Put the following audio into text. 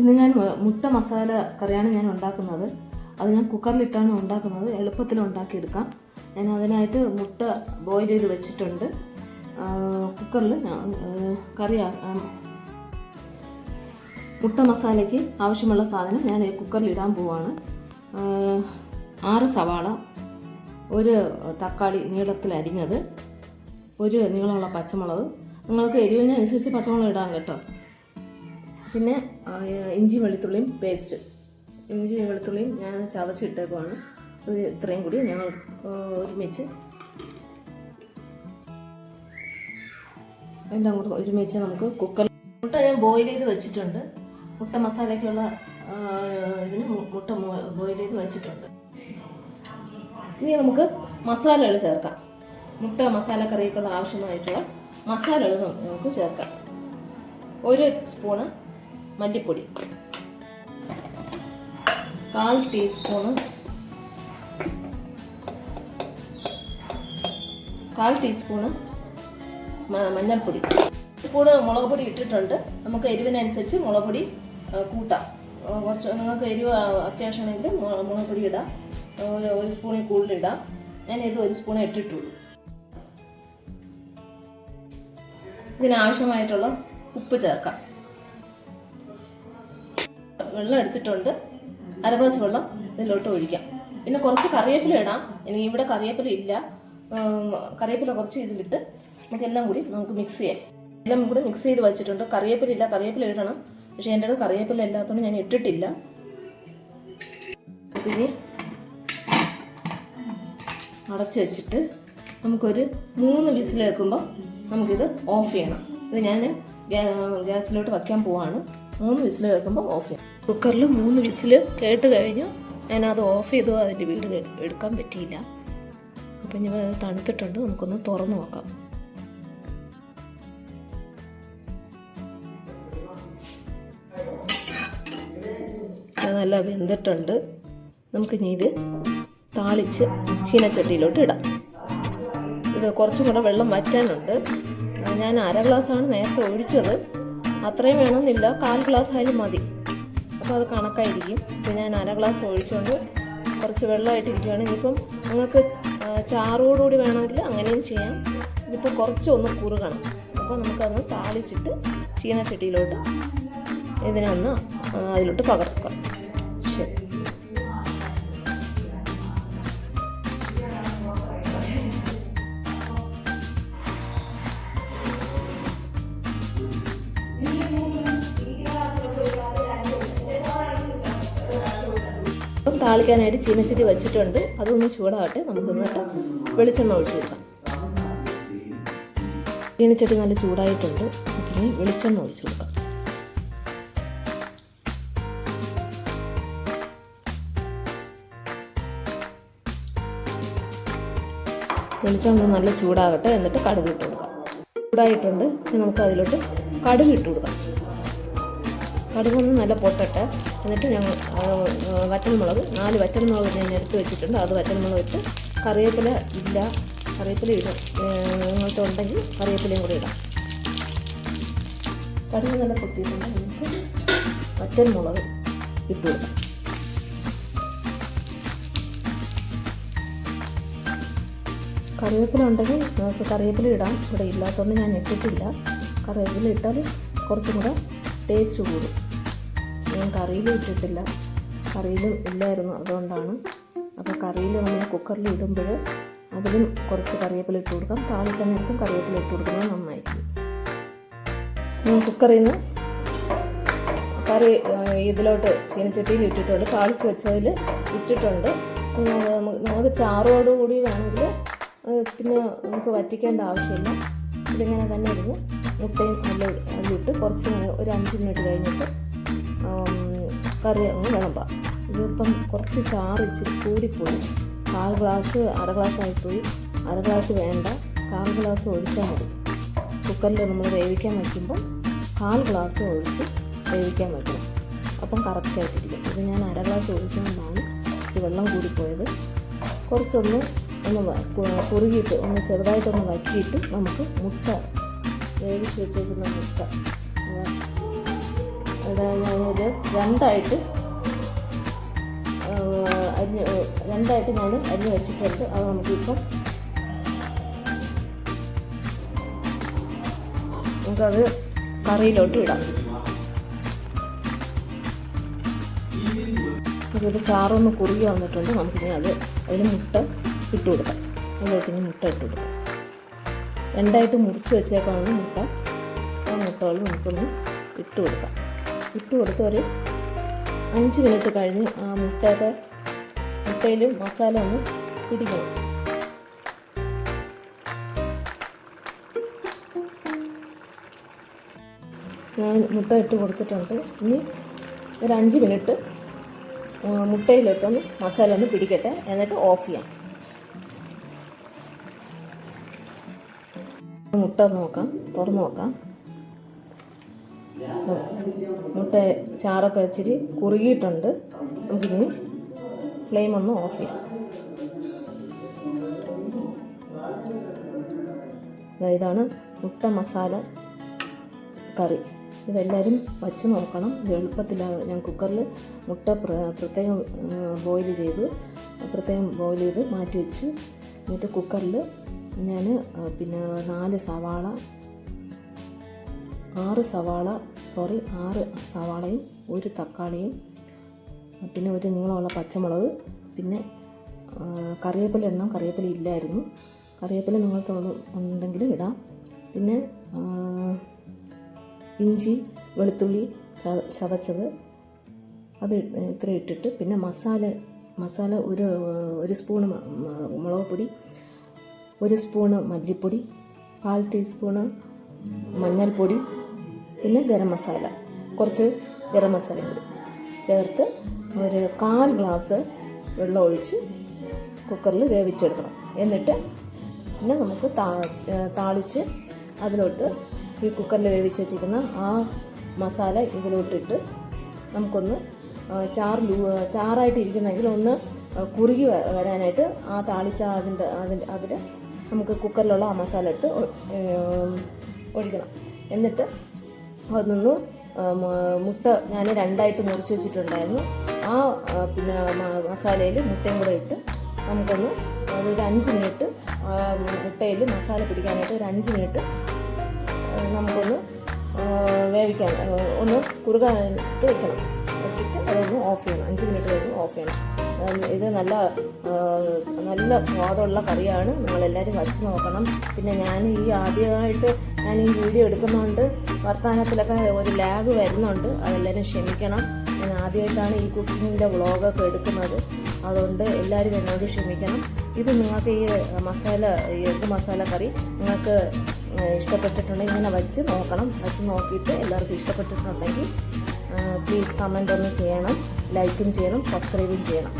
ഇന്ന് ഞാൻ മുട്ട മസാല കറിയാണ് ഞാൻ ഉണ്ടാക്കുന്നത്. അത് ഞാൻ കുക്കറിലിട്ടാണ് ഉണ്ടാക്കുന്നത്. എളുപ്പത്തിൽ ഉണ്ടാക്കിയെടുക്കാം. ഞാൻ അതിനായിട്ട് മുട്ട ബോയിൽ ചെയ്ത് വെച്ചിട്ടുണ്ട്. കുക്കറിൽ കറി മുട്ട മസാലയ്ക്ക് ആവശ്യമുള്ള സാധനം ഞാൻ കുക്കറിൽ ഇടാൻ പോവാണ്. ആറ് സവാള ഒരു തക്കാളി നീളത്തിൽ അരിഞ്ഞത് ഒരു നീളമുള്ള പച്ചമുളക്. നിങ്ങൾക്ക് എരിവിനനുസരിച്ച് പച്ചമുളക് ഇടാം കേട്ടോ. പിന്നെ ഇഞ്ചി വെളുത്തുള്ളിയും പേസ്റ്റ് ഇഞ്ചി വെളുത്തുള്ളിയും ഞാൻ ചതച്ചിട്ടേക്കുവാണ്. ഇത് ഇത്രയും കൂടി ഞങ്ങൾ ഒരുമിച്ച് എല്ലാം കൂടെ ഒരുമിച്ച് നമുക്ക് കുക്കർ മുട്ട ഞാൻ ബോയിൽ ചെയ്ത് വെച്ചിട്ടുണ്ട്. മുട്ട മസാലയ്ക്കുള്ള ഇതിന് മുട്ട ബോയിൽ ചെയ്ത് വെച്ചിട്ടുണ്ട്. ഇനി നമുക്ക് മസാലകൾ ചേർക്കാം. മുട്ട മസാല കറിക്കുള്ള ആവശ്യമായിട്ടുള്ള മസാലകൾ നമുക്ക് ചേർക്കാം. ഒരു സ്പൂണ് മല്ലിപ്പൊടി. കാൽ ടീസ്പൂണ് കാൽ ടീസ്പൂണ് മഞ്ഞൾപ്പൊടി. സ്പൂണ് മുളക് പൊടി ഇട്ടിട്ടുണ്ട്. നമുക്ക് എരിവിനനുസരിച്ച് മുളക് പൊടി കൂട്ടാം. കുറച്ച് നിങ്ങൾക്ക് എരിവ് അത്യാവശ്യമാണെങ്കിൽ മുളക് പൊടി ഇടാം. ഒരു ഒരു സ്പൂണിൽ കൂടുതൽ ഇടാം. ഞാൻ ഇത് ഒരു സ്പൂണേ ഇട്ടിട്ടുള്ളൂ. ഇതിനാവശ്യമായിട്ടുള്ള ഉപ്പ് ചേർക്കാം. വെള്ളം എടുത്തിട്ടുണ്ട്. അര ഗ്ലാസ് വെള്ളം ഇതിലോട്ട് ഒഴിക്കാം. പിന്നെ കുറച്ച് കറിവേപ്പില ഇടാം. എനിക്ക് ഇവിടെ കറിവേപ്പില ഇല്ല. കറിവേപ്പില കുറച്ച് ഇതിലിട്ട് നമുക്കെല്ലാം കൂടി നമുക്ക് മിക്സ് ചെയ്യാം. എല്ലാം കൂടി മിക്സ് ചെയ്ത് വെച്ചിട്ടുണ്ട്. കറിവേപ്പില ഇല്ല. കറിവേപ്പില ഇടണം. പക്ഷേ എന്റെ അടുത്ത് കറിവേപ്പില ഇല്ലാത്തതുകൊണ്ട് ഞാൻ ഇട്ടിട്ടില്ല. ഇതിന് അടച്ച് വെച്ചിട്ട് നമുക്കൊരു മൂന്ന് വിസിൽ വെക്കുമ്പോൾ നമുക്കിത് ഓഫ് ചെയ്യണം. ഇത് ഞാൻ ഗ്യാസിലോട്ട് വയ്ക്കാൻ പോവാണ്. മൂന്ന് വിസിൽ വെക്കുമ്പോൾ ഓഫ് ചെയ്യണം. കുക്കറിൽ മൂന്ന് വിസിൽ കേട്ട് കഴിഞ്ഞു. ഞാനത് ഓഫ് ചെയ്തു അതിന്റെ വീട് എടുക്കാൻ പറ്റിയില്ല. അപ്പം ഞാൻ അത് തണുത്തിട്ടുണ്ട് നമുക്കൊന്ന് തുറന്നു നോക്കാം. നല്ല വെന്തിട്ടുണ്ട്. നമുക്കിനി ഇത് താളിച്ച് ചീനച്ചട്ടിയിലോട്ട് ഇടാം. ഇത് കുറച്ചും കൂടെ വെള്ളം വറ്റാനുണ്ട്. ഞാൻ അര ഗ്ലാസ്സാണ് നേരത്തെ ഒഴിച്ചത്. അത്രയും വേണമെന്നില്ല. കാൽ ഗ്ലാസ് ആയാലും മതി. അപ്പോൾ അത് കണക്കായിരിക്കും. ഇപ്പം ഞാൻ അര ഗ്ലാസ് ഒഴിച്ചുകൊണ്ട് കുറച്ച് വെള്ളമായിട്ടിരിക്കുകയാണ് ഇനിയിപ്പം നിങ്ങൾക്ക് ചാറോടുകൂടി വേണമെങ്കിൽ അങ്ങനെയും ചെയ്യാം. ഇതിപ്പോൾ കുറച്ചൊന്ന് കുറുകണം. അപ്പോൾ നമുക്കതൊന്ന് താളിച്ചിട്ട് ചീനച്ചട്ടിയിലോട്ട് ഇതിനെ ഒന്ന് അതിലോട്ട് പകർക്കാം താളിക്കാനായിട്ട് ചീനച്ചട്ടി വെച്ചിട്ടുണ്ട്. അതൊന്ന് ചൂടാകട്ടെ നമുക്ക് എന്നിട്ട് വെളിച്ചെണ്ണ ഒഴിച്ച് കൊടുക്കാം. ചീനച്ചട്ടി നല്ല ചൂടായിട്ടുണ്ട്. അതിന് വെളിച്ചെണ്ണ ഒഴിച്ച് കൊടുക്കാം. വെളിച്ചെണ്ണ നല്ല ചൂടാകട്ടെ. എന്നിട്ട് കടുക് ഇട്ട് കൊടുക്കാം. ചൂടായിട്ടുണ്ട്. നമുക്ക് അതിലോട്ട് കടുക് ഇട്ട് കൊടുക്കാം. കടുകൊന്ന് നല്ല പൊട്ടട്ടെ. എന്നിട്ട് ഞങ്ങൾ വറ്റൽമുളക് നാല് വറ്റൽമുളക് ഞാൻ എടുത്ത് വെച്ചിട്ടുണ്ട്. അത് വറ്റൽമുളക് ഇട്ട് കറിവേപ്പില ഇല്ല. കറിവേപ്പില ഇടും. നിങ്ങൾക്ക് ഉണ്ടെങ്കിൽ കറിവേപ്പിലയും കൂടി ഇടാം. കറി നല്ല പൊട്ടിയിട്ടുണ്ട്. നമുക്ക് വറ്റൽമുളക് ഇട്ട് കൊടുക്കാം. കറിവേപ്പില ഉണ്ടെങ്കിൽ നിങ്ങൾക്ക് കറിവേപ്പില ഇടാം. ഇവിടെ ഇല്ലാത്തതുകൊണ്ട് ഞാൻ ഇട്ടിട്ടില്ല. കറിവേപ്പില ഇട്ടാൽ കുറച്ചും കൂടെ ടേസ്റ്റ് കൂടും. ഞാൻ കറിയിൽ ഇട്ടിട്ടില്ല. കറിയിലും ഇല്ലായിരുന്നു അതുകൊണ്ടാണ്. അപ്പോൾ കറിയിൽ നമ്മൾ കുക്കറിൽ ഇടുമ്പോൾ അതിലും കുറച്ച് കറിവേപ്പില ഇട്ട് കൊടുക്കാം. താളിക്കാൻ നേരത്തും കറിവേപ്പില ഇട്ട് കൊടുക്കുന്നത് നന്നായിരിക്കും. കുക്കറിൽ നിന്ന് കറി ഇതിലോട്ട് ചീനച്ചട്ടിയിൽ ഇട്ടിട്ടുണ്ട്. താളിച്ച് വെച്ചതിൽ ഇട്ടിട്ടുണ്ട്. നമുക്ക് നിങ്ങൾക്ക് ചാറോട് കൂടി വേണമെങ്കിൽ പിന്നെ നമുക്ക് വറ്റിക്കേണ്ട ആവശ്യമില്ല. ഇതിങ്ങനെ തന്നെ ഇരുന്ന് മുട്ടയും എല്ലാം അല്ലിട്ട് കുറച്ച് ഒരു അഞ്ച് മിനിറ്റ് കഴിഞ്ഞിട്ട് കറി അങ്ങ് വിളമ്പാം ഇതിപ്പം കുറച്ച് ചാറ് ഇച്ചിരി കൂടിപ്പോയി. കാൽ ഗ്ലാസ് അര ഗ്ലാസ് ആയിപ്പോയി അര ഗ്ലാസ് വേണ്ട. കാൽ ഗ്ലാസ് ഒഴിച്ചാൽ മതി. കുക്കറിൽ നമ്മൾ വേവിക്കാൻ വയ്ക്കുമ്പോൾ കാൽ ഗ്ലാസ് ഒഴിച്ച് വേവിക്കാൻ വയ്ക്കണം. അപ്പം കറക്റ്റായിട്ടിരിക്കും ഇത് ഞാൻ അര ഗ്ലാസ് ഒഴിച്ചുകൊണ്ടാണ് ഇച്ചിരി വെള്ളം കൂടിപ്പോയത്. കുറച്ചൊന്ന് ഒന്ന് കുറുകിയിട്ട് ഒന്ന് ചെറുതായിട്ടൊന്ന് വറ്റിയിട്ട് നമുക്ക് മുട്ട വേവിച്ച് വെച്ചേക്കുന്ന മുട്ട. അത് ഞാനിത് രണ്ടായിട്ട് അരിഞ്ഞ് രണ്ടായിട്ട് ഞാൻ അരിഞ്ഞ് വെച്ചിട്ടുണ്ട്. അത് നമുക്കിപ്പം നമുക്കത് കറിയിലോട്ട് ഇടാം. അതിൽ ചാറൊന്ന് കുറുകി വന്നിട്ടുണ്ട്. നമുക്കിനി അത് അതിന് മുട്ട ഇട്ട് കൊടുക്കാം. അതിലോട്ട് ഇനി മുട്ട ഇട്ട് കൊടുക്കാം. രണ്ടായിട്ട് മുറിച്ച് വെച്ചേക്കാണ് മുട്ട ആ മുട്ടകൾ നമുക്കൊന്ന് ഇട്ട് കൊടുക്കാം. ഇട്ട് കൊടുത്ത് ഒരു അഞ്ച് മിനിറ്റ് കഴിഞ്ഞ് ആ മുട്ടയൊക്കെ മുട്ടയിലും മസാല ഒന്ന് പിടിക്കണം. ഞാൻ മുട്ട ഇട്ട് കൊടുത്തിട്ടുണ്ട്. ഇനി ഒരു അഞ്ച് മിനിറ്റ് മുട്ടയിലൊക്കെ മസാല ഒന്ന് പിടിക്കട്ടെ. എന്നിട്ട് ഓഫ് ചെയ്യാം. മുട്ട നോക്കാം തുറന്നു നോക്കാം. മുട്ട ചാറൊക്കെ ഇച്ചിരി കുറുകിയിട്ടുണ്ട്. നമുക്കിനി ഫ്ലെയിം ഒന്ന് ഓഫ് ചെയ്യാം. ഇതാണ് മുട്ട മസാല കറി. ഇതെല്ലാവരും വച്ച് നോക്കണം. ഇത് എളുപ്പത്തിലാണ് ഞാൻ കുക്കറിൽ മുട്ട പ്ര- പ്രത്യേകം ബോയിൽ ചെയ്തു. പ്രത്യേകം ബോയിൽ ചെയ്ത് മാറ്റി വെച്ചു. എന്നിട്ട് കുക്കറിൽ ഞാൻ പിന്നെ നാല് സവാള ആറ് സവാള സോറി ആറ് സവാളയും ഒരു തക്കാളിയും പിന്നെ ഒരു നീളമുള്ള പച്ചമുളക് പിന്നെ കറിവേപ്പില ഇടണം. കറിവേപ്പില ഇല്ലായിരുന്നു. കറിവേപ്പില നിങ്ങൾക്ക് ഉണ്ടെങ്കിൽ ഇടാം. പിന്നെ ഇഞ്ചി വെളുത്തുള്ളി ചത- ചതച്ചത്. അത് ഇത്ര ഇട്ടിട്ട് പിന്നെ മസാല മസാല ഒരു ഒരു സ്പൂണ് മുളക് പൊടി ഒരു സ്പൂണ് മല്ലിപ്പൊടി കാൽ ടീസ്പൂണ് മഞ്ഞൾപ്പൊടി പിന്നെ ഗരം മസാല. കുറച്ച് ഗരം മസാലയും കൂടി ചേർത്ത് ഒരു കാൽ ഗ്ലാസ് വെള്ളം ഒഴിച്ച് കുക്കറിൽ വേവിച്ചെടുക്കണം. എന്നിട്ട് പിന്നെ നമുക്ക് താളിച്ച് അതിലോട്ട് ഈ കുക്കറിൽ വേവിച്ച് വെച്ചിരിക്കുന്ന ആ മസാല ഇതിലോട്ടിട്ട് നമുക്കൊന്ന് ചാർ ചാറായിട്ട് ഇരിക്കുന്നെങ്കിൽ ഒന്ന് കുറുകി വരാനായിട്ട് ആ താളിച്ച അതിന്റെ അതിന്റെ അതിൽ നമുക്ക് കുക്കറിലുള്ള ആ മസാല ഇട്ട് ഒഴിക്കണം. എന്നിട്ട് ആ, മുട്ട ഞാൻ രണ്ടായിട്ട് മുറിച്ച് വെച്ചിട്ടുണ്ടായിരുന്നു. ആ പിന്നെ മസാലയിൽ മുട്ടയും കൂടെ ഇട്ട് നമുക്കൊന്ന് ഒരു അഞ്ച് മിനിറ്റ് മുട്ടയിൽ മസാല പിടിക്കാനായിട്ട് ഒരു അഞ്ച് മിനിറ്റ് നമുക്കൊന്ന് വേവിക്കാൻ ഒന്ന് കുറുകാനായിട്ട് വെക്കണം. വെച്ചിട്ട് അതൊന്ന് ഓഫ് ചെയ്യണം. അഞ്ച് മിനിറ്റ് കഴിഞ്ഞ് ഓഫ് ചെയ്യണം. ഇത് നല്ല നല്ല സ്വാദുള്ള കറിയാണ്. നിങ്ങളെല്ലാവരും വച്ച് നോക്കണം. പിന്നെ ഞാൻ ഈ ആദ്യമായിട്ട് ഞാൻ ഈ വീഡിയോ എടുക്കുന്നതുകൊണ്ട് വർത്തമാനത്തിലൊക്കെ ഒരു ലാഗ് വരുന്നുണ്ട് അതെല്ലാവരും ക്ഷമിക്കണം. ഞാൻ ആദ്യമായിട്ടാണ് ഈ കുക്കിങ്ങിന്റെ വ്ളോഗൊക്കെ എടുക്കുന്നത്. അതുകൊണ്ട് എല്ലാവരും എന്നോട് ക്ഷമിക്കണം. ഇത് നിങ്ങൾക്ക് ഈ മസാല ഈ എഗ് മസാല കറി നിങ്ങൾക്ക് ഇഷ്ടപ്പെട്ടിട്ടുണ്ടെങ്കിൽ ഇങ്ങനെ വച്ച് നോക്കണം. വച്ച് നോക്കിയിട്ട് എല്ലാവർക്കും ഇഷ്ടപ്പെട്ടിട്ടുണ്ടെങ്കിൽ പ്ലീസ് കമന്റ് ഒന്ന് ചെയ്യണം. ലൈക്കും ചെയ്യണം സബ്സ്ക്രൈബും ചെയ്യണം.